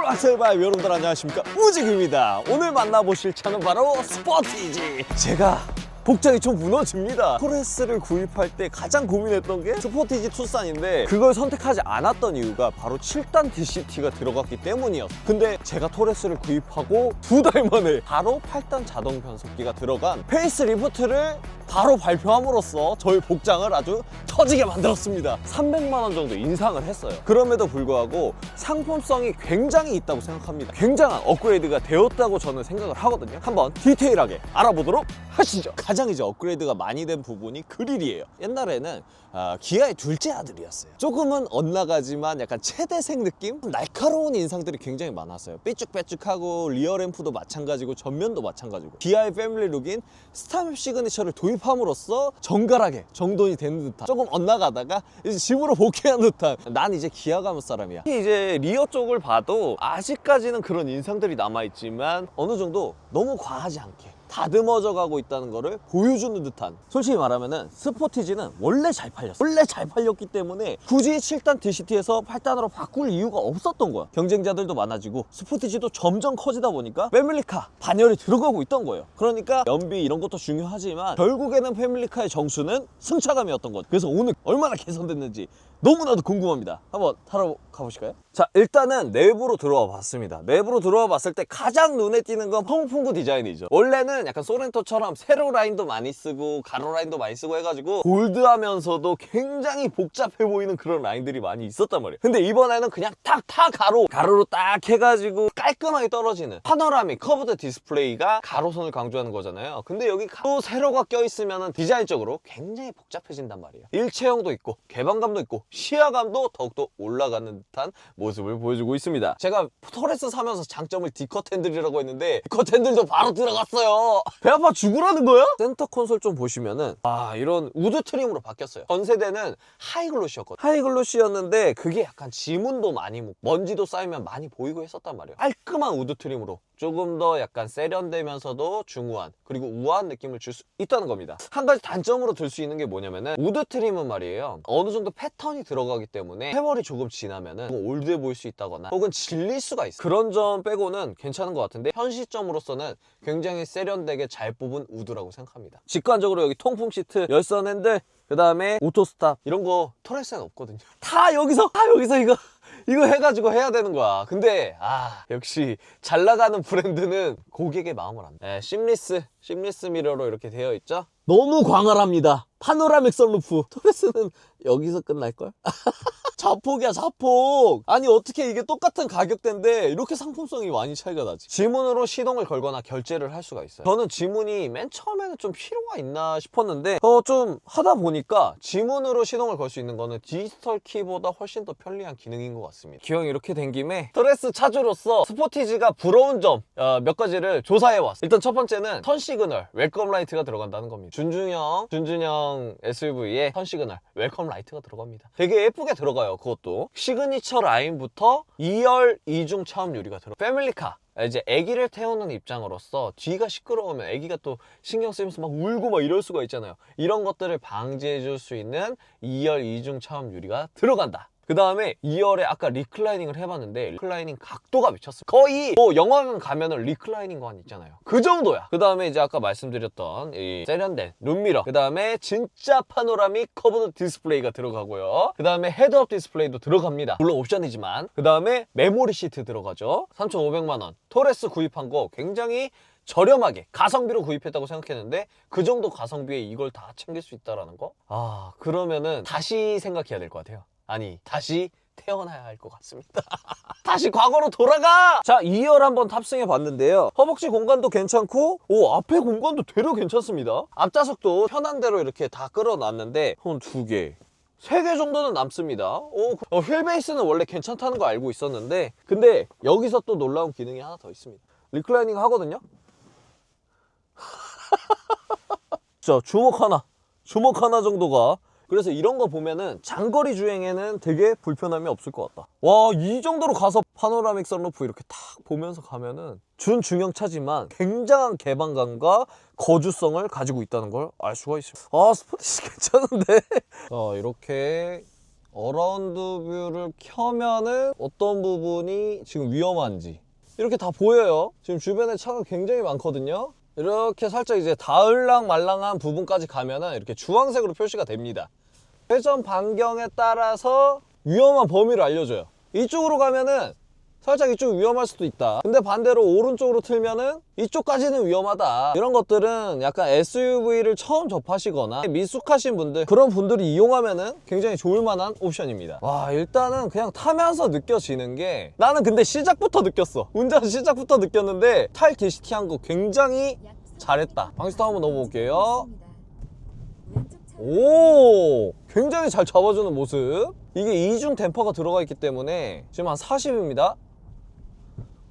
꿀악셀바이 여러분들 안녕하십니까? 우직입니다. 오늘 만나보실 차는 바로 스포티지. 제가 복장이 좀 무너집니다. 토레스를 구입할 때 가장 고민했던 게 스포티지 투싼인데 그걸 선택하지 않았던 이유가 바로 7단 DCT가 들어갔기 때문이었어 근데 제가 토레스를 구입하고 두 달 만에 바로 8단 자동 변속기가 들어간 페이스 리프트를 바로 발표함으로써 저희 복장을 아주 터지게 만들었습니다. 300만 원 정도 인상을 했어요. 그럼에도 불구하고 상품성이 굉장히 있다고 생각합니다. 굉장한 업그레이드가 되었다고 저는 생각을 하거든요. 한번 디테일하게 알아보도록 하시죠. 가장 이제 업그레이드가 많이 된 부분이 그릴이에요. 옛날에는 아, 기아의 둘째 아들이었어요. 조금은 엇나가지만 약간 최대생 느낌? 날카로운 인상들이 굉장히 많았어요. 삐쭉빼쭉하고 리어램프도 마찬가지고 전면도 마찬가지고. 기아의 패밀리 룩인 스타맵 시그니처를 도입 함으로써 정갈하게 정돈이 되는 듯한 조금 엇나가다가 이제 집으로 복귀한 듯한. 난 이제 기아 가문 사람이야. 이제 리어 쪽을 봐도 아직까지는 그런 인상들이 남아있지만 어느 정도 너무 과하지 않게 다듬어져 가고 있다는 거를 보여주는 듯한 솔직히 말하면은 스포티지는 원래 잘 팔렸어. 원래 잘 팔렸기 때문에 굳이 7단 DCT에서 8단으로 바꿀 이유가 없었던 거야. 경쟁자들도 많아지고 스포티지도 점점 커지다 보니까 패밀리카 반열이 들어가고 있던 거예요. 그러니까 연비 이런 것도 중요하지만 결국에는 패밀리카의 정수는 승차감이었던 거죠 그래서 오늘 얼마나 개선됐는지 너무나도 궁금합니다. 한번 타러 가보실까요? 자 일단은 내부로 들어와 봤습니다. 내부로 들어와 봤을 때 가장 눈에 띄는 건 펑풍구 디자인이죠. 원래는 약간 소렌토처럼 세로 라인도 많이 쓰고 가로 라인도 많이 쓰고 해가지고 골드하면서도 굉장히 복잡해 보이는 그런 라인들이 많이 있었단 말이에요. 근데 이번에는 그냥 딱타 가로 가로로 딱 해가지고 깔끔하게 떨어지는 파노라믹 커브드 디스플레이가 가로선을 강조하는 거잖아요. 근데 여기 가로 세로가 껴있으면 디자인적으로 굉장히 복잡해진단 말이에요. 일체형도 있고 개방감도 있고 시야감도 더욱더 올라가는 듯한 모습을 보여주고 있습니다. 제가 토레스 사면서 장점을 D컷 핸들이라고 했는데 D컷 핸들도 바로 들어갔어요. 배 아파 죽으라는 거야? 센터 콘솔 좀 보시면은 아 이런 우드 트림으로 바뀌었어요. 전 세대는 하이글로시였거든요. 하이글로시였는데 그게 약간 지문도 많이 묻고 먼지도 쌓이면 많이 보이고 했었단 말이에요. 깔끔한 우드 트림으로 조금 더 약간 세련되면서도 중후한 그리고 우아한 느낌을 줄 수 있다는 겁니다. 한 가지 단점으로 들 수 있는 게 뭐냐면은 우드 트림은 말이에요. 어느 정도 패턴이 들어가기 때문에 세월이 조금 지나면은 올드해 보일 수 있다거나 혹은 질릴 수가 있어요. 그런 점 빼고는 괜찮은 것 같은데 현 시점으로서는 굉장히 세련되게 잘 뽑은 우드라고 생각합니다. 직관적으로 여기 통풍 시트 열선 핸들 그 다음에 오토 스탑 이런 거 토레스는 없거든요. 다 여기서 다 여기서 이거 이거 해가지고 해야 되는 거야. 근데 아 역시 잘 나가는 브랜드는 고객의 마음을 안다. 네, 심리스, 심리스 미러로 이렇게 되어 있죠. 너무 광활합니다. 파노라믹 썬루프. 토레스는 여기서 끝날걸? 자폭이야 자폭. 아니 어떻게 이게 똑같은 가격대인데 이렇게 상품성이 많이 차이가 나지? 지문으로 시동을 걸거나 결제를 할 수가 있어요. 저는 지문이 맨 처음에는 좀 필요가 있나 싶었는데 어 좀 하다 보니까 지문으로 시동을 걸 수 있는 거는 디지털 키보다 훨씬 더 편리한 기능인 것 같습니다. 기왕 이렇게 된 김에 스트레스 차주로서 스포티지가 부러운 점몇 가지를 조사해 왔어요. 일단 첫 번째는 턴 시그널 웰컴 라이트가 들어간다는 겁니다. 준준형 준준형 SUV에 턴 시그널 웰컴 라이트가 들어갑니다. 되게 예쁘게 들어가요 그것도. 시그니처 라인부터 2열 이중 차음 유리가 들어. 패밀리카. 이제 아기를 태우는 입장으로서 뒤가 시끄러우면 아기가 또 신경 쓰이면서 막 울고 막 이럴 수가 있잖아요. 이런 것들을 방지해 줄 수 있는 2열 이중 차음 유리가 들어간다 그 다음에 2열에 아까 리클라이닝을 해봤는데 리클라이닝 각도가 미쳤어요 거의 뭐 영화관 가면 은 리클라이닝 관 있잖아요. 그 정도야. 그 다음에 이제 아까 말씀드렸던 이 세련된 룸미러 그 다음에 진짜 파노라믹 커브드 디스플레이가 들어가고요. 그 다음에 헤드업 디스플레이도 들어갑니다. 물론 옵션이지만. 그 다음에 메모리 시트 들어가죠. 3,500만원. 토레스 구입한 거 굉장히 저렴하게 가성비로 구입했다고 생각했는데 그 정도 가성비에 이걸 다 챙길 수 있다라는 거? 아 그러면은 다시 생각해야 될 것 같아요 아니 다시 태어나야 할 것 같습니다 다시 과거로 돌아가! 자 2열 한번 탑승해 봤는데요 허벅지 공간도 괜찮고 오 앞에 공간도 되려 괜찮습니다 앞좌석도 편한 대로 이렇게 다 끌어놨는데 한 두 개 세 개 정도는 남습니다. 오, 어, 휠 베이스는 원래 괜찮다는 거 알고 있었는데 근데 여기서 또 놀라운 기능이 하나 더 있습니다. 리클라이닝 하거든요. 자, 주먹 하나, 주먹 하나 정도가 그래서 이런 거 보면은 장거리 주행에는 되게 불편함이 없을 것 같다. 와, 이 정도로 가서 파노라믹 썬루프 이렇게 탁 보면서 가면은 준중형차지만 굉장한 개방감과 거주성을 가지고 있다는 걸 알 수가 있습니다. 아, 스포티지 괜찮은데? 어, 이렇게 어라운드 뷰를 켜면은 어떤 부분이 지금 위험한지 이렇게 다 보여요. 지금 주변에 차가 굉장히 많거든요. 이렇게 살짝 이제 다을랑 말랑한 부분까지 가면은 이렇게 주황색으로 표시가 됩니다. 회전 반경에 따라서 위험한 범위를 알려줘요. 이쪽으로 가면은 살짝 이쪽 위험할 수도 있다. 근데 반대로 오른쪽으로 틀면은 이쪽까지는 위험하다. 이런 것들은 약간 SUV를 처음 접하시거나 미숙하신 분들 그런 분들이 이용하면은 굉장히 좋을 만한 옵션입니다. 와 일단은 그냥 타면서 느껴지는 게 나는 근데 시작부터 느꼈어. 운전 시작부터 느꼈는데 탈 DCT 한 거 굉장히 잘했다. 방지턱 한번 넣어볼게요. 오 굉장히 잘 잡아주는 모습. 이게 이중 댐퍼가 들어가 있기 때문에 지금 한 40입니다.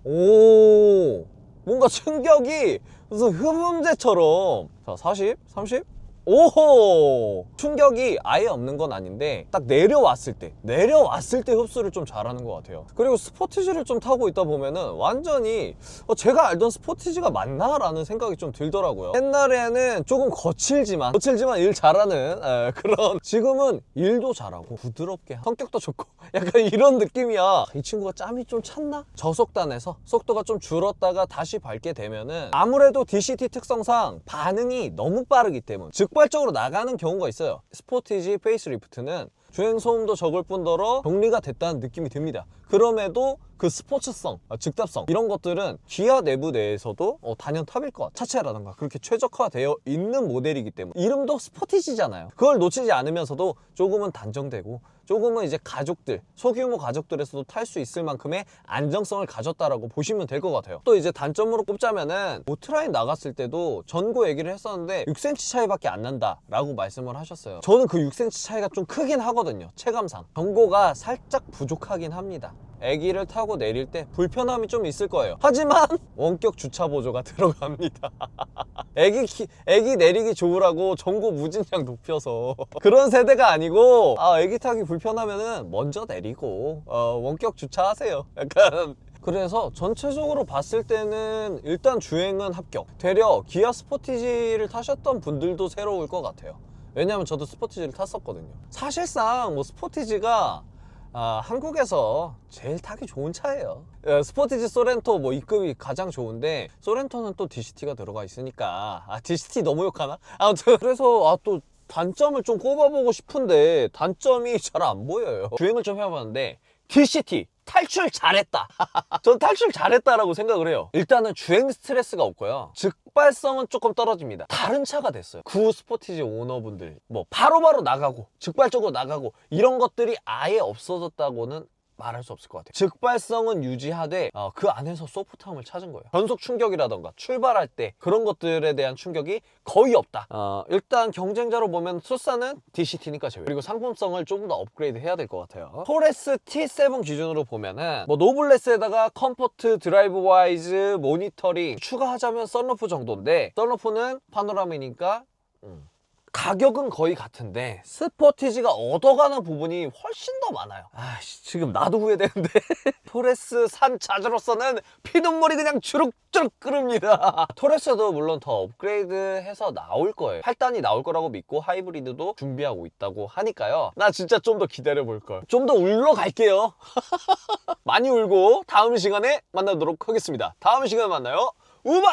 오 뭔가 충격이 무슨 흡음재처럼. 자 40, 30 오호 충격이 아예 없는 건 아닌데 딱 내려왔을 때 내려왔을 때 흡수를 좀 잘하는 것 같아요 그리고 스포티지를 좀 타고 있다 보면은 완전히 어, 제가 알던 스포티지가 맞나? 라는 생각이 좀 들더라고요 옛날에는 조금 거칠지만 거칠지만 일 잘하는 에, 그런 지금은 일도 잘하고 부드럽게 성격도 좋고 약간 이런 느낌이야 이 친구가 짬이 좀 찼나? 저속단에서 속도가 좀 줄었다가 다시 밟게 되면은 아무래도 DCT 특성상 반응이 너무 빠르기 때문에 즉 발적으로 나가는 경우가 있어요. 스포티지 페이스리프트는 주행 소음도 적을 뿐더러 정리가 됐다는 느낌이 듭니다. 그럼에도 그 스포츠성, 아, 즉답성 이런 것들은 기아 내부 내에서도 어, 단연 탑일 것 차체라던가 그렇게 최적화되어 있는 모델이기 때문에 이름도 스포티지잖아요. 그걸 놓치지 않으면서도 조금은 단정되고 조금은 이제 가족들 소규모 가족들에서도 탈 수 있을 만큼의 안정성을 가졌다라고 보시면 될 것 같아요. 또 이제 단점으로 꼽자면은 오트라인 나갔을 때도 전고 얘기를 했었는데 6cm 차이밖에 안 난다 라고 말씀을 하셨어요. 저는 그 6cm 차이가 좀 크긴 하 거든요 체감상 전고가 살짝 부족하긴 합니다 아기를 타고 내릴 때 불편함이 좀 있을 거예요. 하지만 원격 주차 보조가 들어갑니다. 아기 키, 아기 내리기 좋으라고 전고 무진장 높여서 그런 세대가 아니고 아 아기 타기 불편하면은 먼저 내리고 어, 원격 주차하세요. 약간 그래서 전체적으로 봤을 때는 일단 주행은 합격. 되려 기아 스포티지를 타셨던 분들도 새로울 것 같아요. 왜냐면 저도 스포티지를 탔었거든요. 사실상 뭐 스포티지가 아, 한국에서 제일 타기 좋은 차예요. 어, 스포티지 소렌토 뭐 이급이 가장 좋은데 소렌토는 또 DCT가 들어가 있으니까 아 DCT 너무 욕하나? 아무튼 그래서 아또 단점을 좀 꼽아보고 싶은데 단점이 잘 안 보여요. 주행을 좀 해봤는데 DCT 탈출 잘했다. 전 탈출 잘했다라고 생각을 해요. 일단은 주행 스트레스가 없고요. 즉발성은 조금 떨어집니다. 다른 차가 됐어요. 구 스포티지 오너분들 뭐 바로바로 나가고 즉발적으로 나가고 이런 것들이 아예 없어졌다고는 말할 수 없을 것 같아요. 즉발성은 유지하되 어, 그 안에서 소프트함을 찾은 거예요. 변속 충격이라던가 출발할 때 그런 것들에 대한 충격이 거의 없다. 어, 일단 경쟁자로 보면 투싼은 DCT니까 제외. 그리고 상품성을 조금 더 업그레이드 해야 될 것 같아요. 토레스 T7 기준으로 보면은 뭐 노블레스에다가 컴포트, 드라이브 와이즈, 모니터링 추가하자면 썬루프 정도인데 썬루프는 파노라미니까 음, 가격은 거의 같은데 스포티지가 얻어가는 부분이 훨씬 더 많아요. 아씨 지금 나도 후회되는데 토레스 산 자주로서는 피눈물이 그냥 주룩주룩 끓습니다. 토레스도 물론 더 업그레이드해서 나올 거예요. 8단이 나올 거라고 믿고 하이브리드도 준비하고 있다고 하니까요. 나 진짜 좀 더 기다려 볼 걸. 좀 더 울러 갈게요. 많이 울고 다음 시간에 만나도록 하겠습니다. 다음 시간에 만나요. 우바